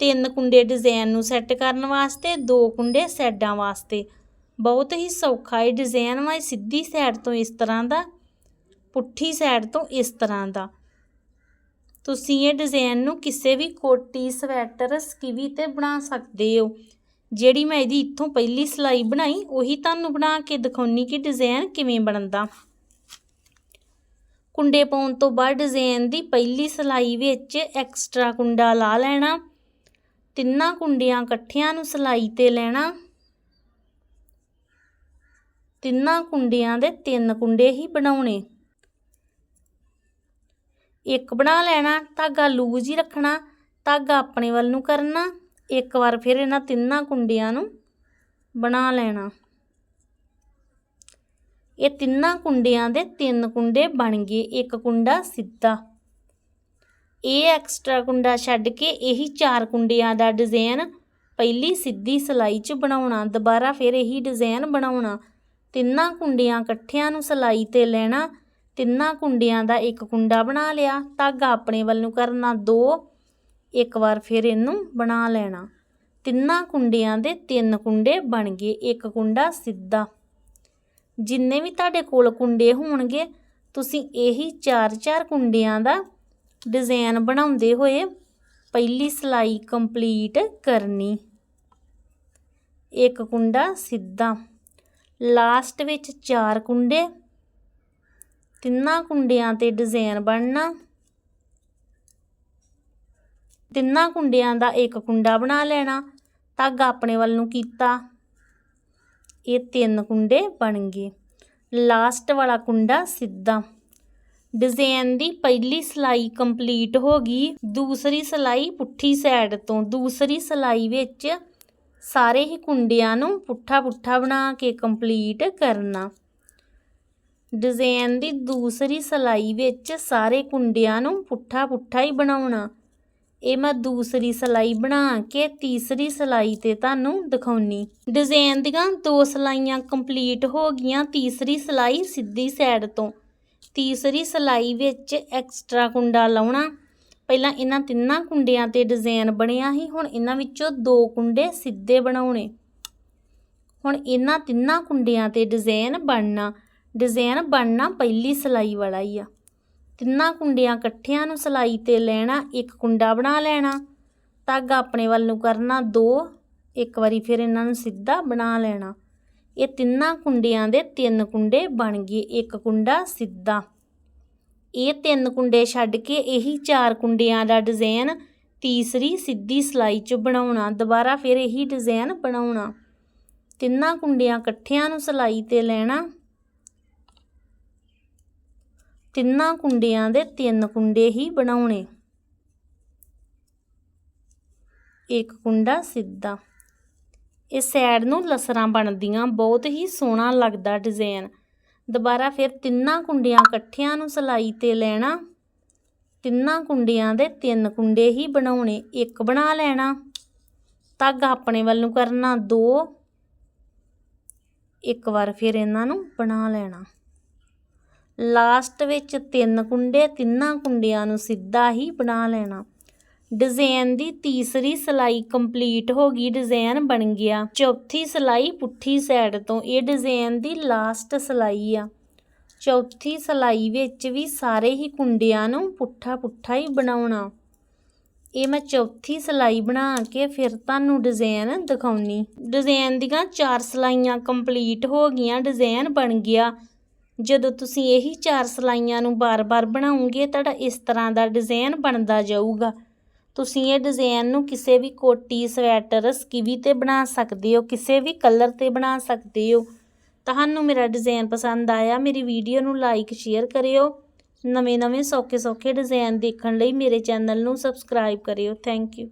ਤਿੰਨ ਕੁੰਡੇ ਡਿਜ਼ਾਈਨ ਨੂੰ ਸੈੱਟ ਕਰਨ ਵਾਸਤੇ, ਦੋ ਕੁੰਡੇ ਸਾਈਡਾਂ ਵਾਸਤੇ। ਬਹੁਤ ਹੀ ਸੌਖਾ ਇਹ ਡਿਜ਼ਾਈਨ ਵਾ, ਇਹ ਸਿੱਧੀ ਸਾਈਡ ਤੋਂ ਇਸ ਤਰ੍ਹਾਂ ਦਾ, ਪੁੱਠੀ ਸਾਈਡ ਤੋਂ ਇਸ ਤਰ੍ਹਾਂ ਦਾ। ਤੁਸੀਂ ਇਹ ਡਿਜ਼ਾਈਨ ਨੂੰ ਕਿਸੇ ਵੀ ਕੋਟੀ, ਸਵੈਟਰ, ਸਕਿਵੀ ਤੇ ਬਣਾ ਸਕਦੇ ਹੋ। ਜਿਹੜੀ ਮੈਂ ਇਹਦੀ ਇੱਥੋਂ ਪਹਿਲੀ ਸਲਾਈ ਬਣਾਈ, ਉਹੀ ਤੁਹਾਨੂੰ ਬਣਾ ਕੇ ਦਿਖਾਉਣੀ ਕਿ ਡਿਜ਼ਾਈਨ ਕਿਵੇਂ ਬਣਦਾ। ਕੁੰਡੇ ਪਾਉਣ ਤੋਂ ਬਾਅਦ ਡਿਜ਼ਾਈਨ ਦੀ ਪਹਿਲੀ ਸਲਾਈ ਵਿੱਚ ਐਕਸਟਰਾ ਕੁੰਡਾ ਲਾ ਲੈਣਾ। ਤਿੰਨਾਂ ਕੁੰਡਿਆਂ ਇਕੱਠਿਆਂ ਨੂੰ ਸਲਾਈ ਤੇ ਲੈਣਾ। ਤਿੰਨਾਂ ਕੁੰਡਿਆਂ ਦੇ ਤਿੰਨ ਕੁੰਡੇ ਹੀ ਬਣਾਉਣੇ। ਇੱਕ ਬਣਾ ਲੈਣਾ, ਧਾਗਾ ਲੂਜ਼ ਹੀ ਰੱਖਣਾ, ਧਾਗਾ ਆਪਣੇ ਵੱਲ ਨੂੰ ਕਰਨਾ। ਇੱਕ ਵਾਰ ਫਿਰ ਇਹਨਾਂ ਤਿੰਨਾਂ ਕੁੰਡਿਆਂ ਨੂੰ ਬਣਾ ਲੈਣਾ। ਇਹ ਤਿੰਨਾਂ ਕੁੰਡਿਆਂ ਦੇ ਤਿੰਨ ਕੁੰਡੇ ਬਣ ਗਏ, ਇੱਕ ਕੁੰਡਾ ਸਿੱਧਾ। ਇਹ ਐਕਸਟਰਾ ਕੁੰਡਾ ਛੱਡ ਕੇ ਇਹੀ ਚਾਰ ਕੁੰਡਿਆਂ ਦਾ ਡਿਜ਼ਾਈਨ ਪਹਿਲੀ ਸਿੱਧੀ ਸਲਾਈ 'ਚ ਬਣਾਉਣਾ, ਦੁਬਾਰਾ ਫਿਰ ਇਹੀ ਡਿਜ਼ਾਈਨ ਬਣਾਉਣਾ। ਤਿੰਨਾਂ ਕੁੰਡਿਆਂ ਇਕੱਠਿਆਂ ਨੂੰ ਸਲਾਈ ਤੇ ਲੈਣਾ, ਤਿੰਨਾਂ ਕੁੰਡਿਆਂ ਦਾ ਇੱਕ ਕੁੰਡਾ ਬਣਾ ਲਿਆ, ਧਾਗਾ ਆਪਣੇ ਵੱਲ ਨੂੰ ਕਰਨਾ ਦੋ, ਇੱਕ ਵਾਰ ਫਿਰ ਇਹਨੂੰ ਬਣਾ ਲੈਣਾ। ਤਿੰਨਾਂ ਕੁੰਡਿਆਂ ਦੇ ਤਿੰਨ ਕੁੰਡੇ ਬਣ ਗਏ, ਇੱਕ ਕੁੰਡਾ ਸਿੱਧਾ। ਜਿੰਨੇ ਵੀ ਤੁਹਾਡੇ ਕੋਲ ਕੁੰਡੇ ਹੋਣਗੇ, ਤੁਸੀਂ ਇਹੀ ਚਾਰ ਚਾਰ ਕੁੰਡਿਆਂ ਦਾ ਡਿਜ਼ਾਈਨ ਬਣਾਉਂਦੇ ਹੋਏ ਪਹਿਲੀ ਸਲਾਈ ਕੰਪਲੀਟ ਕਰਨੀ। ਇੱਕ ਕੁੰਡਾ ਸਿੱਧਾ, ਲਾਸਟ ਵਿੱਚ ਚਾਰ ਕੁੰਡੇ, ਤਿੰਨਾਂ ਕੁੰਡਿਆਂ ਤੇ ਡਿਜ਼ਾਈਨ ਬਣਨਾ। ਤਿੰਨਾਂ ਕੁੰਡਿਆਂ ਦਾ ਇੱਕ ਕੁੰਡਾ ਬਣਾ ਲੈਣਾ, ਧਾਗਾ ਆਪਣੇ ਵੱਲ ਨੂੰ ਕੀਤਾ। ਇਹ ਤਿੰਨ ਕੁੰਡੇ ਬਣ ਗਏ। ਲਾਸਟ ਵਾਲਾ ਕੁੰਡਾ ਸਿੱਧਾ। ਡਿਜ਼ਾਈਨ ਦੀ ਪਹਿਲੀ ਸਲਾਈ ਕੰਪਲੀਟ ਹੋ ਗਈ। ਦੂਸਰੀ ਸਲਾਈ ਪੁੱਠੀ ਸਾਈਡ ਤੋਂ। ਦੂਸਰੀ ਸਲਾਈ ਵਿੱਚ ਸਾਰੇ ਹੀ ਕੁੰਡਿਆਂ ਨੂੰ ਪੁੱਠਾ ਪੁੱਠਾ ਬਣਾ ਕੇ ਕੰਪਲੀਟ ਕਰਨਾ। ਡਿਜ਼ਾਈਨ ਦੀ ਦੂਸਰੀ ਸਲਾਈ ਵਿੱਚ ਸਾਰੇ ਕੁੰਡਿਆਂ ਨੂੰ ਪੁੱਠਾ ਪੁੱਠਾ ਹੀ ਬਣਾਉਣਾ। ਇਹ ਮੈਂ ਦੂਸਰੀ ਸਲਾਈ ਬਣਾ ਕੇ ਤੀਸਰੀ ਸਲਾਈ ਤੇ ਤੁਹਾਨੂੰ ਦਿਖਾਉਣੀ। ਡਿਜ਼ਾਈਨ ਦੀਆਂ ਦੋ ਸਲਾਈਆਂ ਕੰਪਲੀਟ ਹੋ ਗਈਆਂ। ਤੀਸਰੀ ਸਲਾਈ ਸਿੱਧੀ ਸਾਈਡ ਤੋਂ। ਤੀਸਰੀ ਸਲਾਈ ਵਿੱਚ ਐਕਸਟਰਾ ਕੁੰਡਾ ਲਾਉਣਾ। ਪਹਿਲਾਂ ਇਹਨਾਂ ਤਿੰਨਾਂ ਕੁੰਡਿਆਂ ਤੇ ਡਿਜ਼ਾਈਨ ਬਣਿਆ ਸੀ, ਹੁਣ ਇਹਨਾਂ ਵਿੱਚੋਂ ਦੋ ਕੁੰਡੇ ਸਿੱਧੇ ਬਣਾਉਣੇ। ਹੁਣ ਇਹਨਾਂ ਤਿੰਨਾਂ ਕੁੰਡਿਆਂ ਤੇ ਡਿਜ਼ਾਈਨ ਬਣਨਾ। ਡਿਜ਼ਾਈਨ ਬਣਨਾ ਪਹਿਲੀ ਸਲਾਈ ਵਾਲਾ ਹੀ ਆ। ਤਿੰਨਾਂ ਕੁੰਡਿਆਂ ਇਕੱਠਿਆਂ ਨੂੰ ਸਲਾਈ ਤੇ ਲੈਣਾ, ਇੱਕ ਕੁੰਡਾ ਬਣਾ ਲੈਣਾ। ਧਾਗਾ ਆਪਣੇ ਵੱਲ ਨੂੰ ਕਰਨਾ ਦੋ, ਇੱਕ ਵਾਰੀ ਫਿਰ ਇਹਨਾਂ ਨੂੰ ਸਿੱਧਾ ਬਣਾ ਲੈਣਾ। ਇਹ ਤਿੰਨਾਂ ਕੁੰਡਿਆਂ ਦੇ ਤਿੰਨ ਕੁੰਡੇ ਬਣ ਗਏ। ਇੱਕ ਕੁੰਡਾ ਸਿੱਧਾ। ਇਹ ਤਿੰਨ ਕੁੰਡੇ ਛੱਡ ਕੇ ਇਹੀ ਚਾਰ ਕੁੰਡਿਆਂ ਦਾ ਡਿਜ਼ਾਈਨ ਤੀਸਰੀ ਸਿੱਧੀ ਸਲਾਈ 'ਚ ਬਣਾਉਣਾ, ਦੁਬਾਰਾ ਫਿਰ ਇਹੀ ਡਿਜ਼ਾਈਨ ਬਣਾਉਣਾ। ਤਿੰਨਾਂ ਕੁੰਡਿਆਂ ਇਕੱਠਿਆਂ ਨੂੰ ਸਲਾਈ ਤੇ ਲੈਣਾ। ਤਿੰਨਾਂ ਕੁੰਡਿਆਂ ਦੇ ਤਿੰਨ ਕੁੰਡੇ ਹੀ ਬਣਾਉਣੇ। ਇੱਕ ਕੁੰਡਾ ਸਿੱਧਾ। ਇਹ ਸਾਈਡ ਨੂੰ ਲਸਰਾਂ ਬਣਦੀਆਂ, ਬਹੁਤ ਹੀ ਸੋਹਣਾ ਲੱਗਦਾ ਡਿਜ਼ਾਈਨ ਦੁਬਾਰਾ ਫਿਰ ਤਿੰਨਾਂ ਕੁੰਡਿਆਂ ਇਕੱਠਿਆਂ ਨੂੰ ਸਲਾਈ ਤੇ ਲੈਣਾ। ਤਿੰਨਾਂ ਕੁੰਡਿਆਂ ਦੇ ਤਿੰਨ ਕੁੰਡੇ ਹੀ ਬਣਾਉਣੇ, ਇੱਕ ਬਣਾ ਲੈਣਾ। ਧਾਗਾ ਆਪਣੇ ਵੱਲ ਨੂੰ ਕਰਨਾ ਦੋ। ਇੱਕ ਵਾਰ ਫਿਰ ਇਹਨਾਂ ਨੂੰ ਬਣਾ ਲੈਣਾ। ਲਾਸਟ ਵਿੱਚ ਤਿੰਨ ਕੁੰਡੇ, ਤਿੰਨਾਂ ਕੁੰਡਿਆਂ ਨੂੰ ਸਿੱਧਾ ਹੀ ਬਣਾ ਲੈਣਾ। ਡਿਜ਼ਾਈਨ ਦੀ ਤੀਸਰੀ ਸਲਾਈ ਕੰਪਲੀਟ ਹੋ ਗਈ ਡਿਜ਼ਾਈਨ ਬਣ ਗਿਆ। ਚੌਥੀ ਸਲਾਈ ਪੁੱਠੀ ਸਾਈਡ ਤੋਂ, ਇਹ ਡਿਜ਼ਾਈਨ ਦੀ ਲਾਸਟ ਸਲਾਈ ਆ। ਚੌਥੀ ਸਲਾਈ ਵਿੱਚ ਵੀ ਸਾਰੇ ਹੀ ਕੁੰਡਿਆਂ ਨੂੰ ਪੁੱਠਾ ਪੁੱਠਾ ਹੀ ਬਣਾਉਣਾ। ਇਹ ਮੈਂ ਚੌਥੀ ਸਲਾਈ ਬਣਾ ਕੇ ਫਿਰ ਤੁਹਾਨੂੰ ਡਿਜ਼ਾਈਨ ਦਿਖਾਉਣੀ। ਡਿਜ਼ਾਈਨ ਦੀਆਂ ਚਾਰ ਸਲਾਈਆਂ ਕੰਪਲੀਟ ਹੋ ਗਈਆਂ ਡਿਜ਼ਾਈਨ ਬਣ ਗਿਆ। ਜਦੋਂ ਤੁਸੀਂ ਇਹੀ ਚਾਰ ਸਲਾਈਆਂ ਨੂੰ ਬਾਰ-ਬਾਰ ਬਣਾਉਂਗੇ, ਤੁਹਾਡਾ ਇਸ ਤਰ੍ਹਾਂ ਦਾ ਡਿਜ਼ਾਈਨ ਬਣਦਾ ਜਾਊਗਾ। ਤੁਸੀਂ ਇਹ ਡਿਜ਼ਾਈਨ ਨੂੰ ਕਿਸੇ ਵੀ ਕੋਟੀ, ਸਵੈਟਰ, ਸਕੀਵੀ ਤੇ ਬਣਾ ਸਕਦੇ ਹੋ, ਕਿਸੇ ਵੀ ਕਲਰ ਤੇ ਬਣਾ ਸਕਦੇ ਹੋ। ਤੁਹਾਨੂੰ ਮੇਰਾ ਡਿਜ਼ਾਈਨ ਪਸੰਦ ਆਇਆ, ਮੇਰੀ ਵੀਡੀਓ ਨੂੰ ਲਾਈਕ ਸ਼ੇਅਰ ਕਰਿਓ। ਨਵੇਂ-ਨਵੇਂ ਸੌਖੇ-ਸੌਖੇ ਡਿਜ਼ਾਈਨ ਦੇਖਣ ਲਈ ਮੇਰੇ ਚੈਨਲ ਨੂੰ ਸਬਸਕ੍ਰਾਈਬ ਕਰਿਓ। Thank you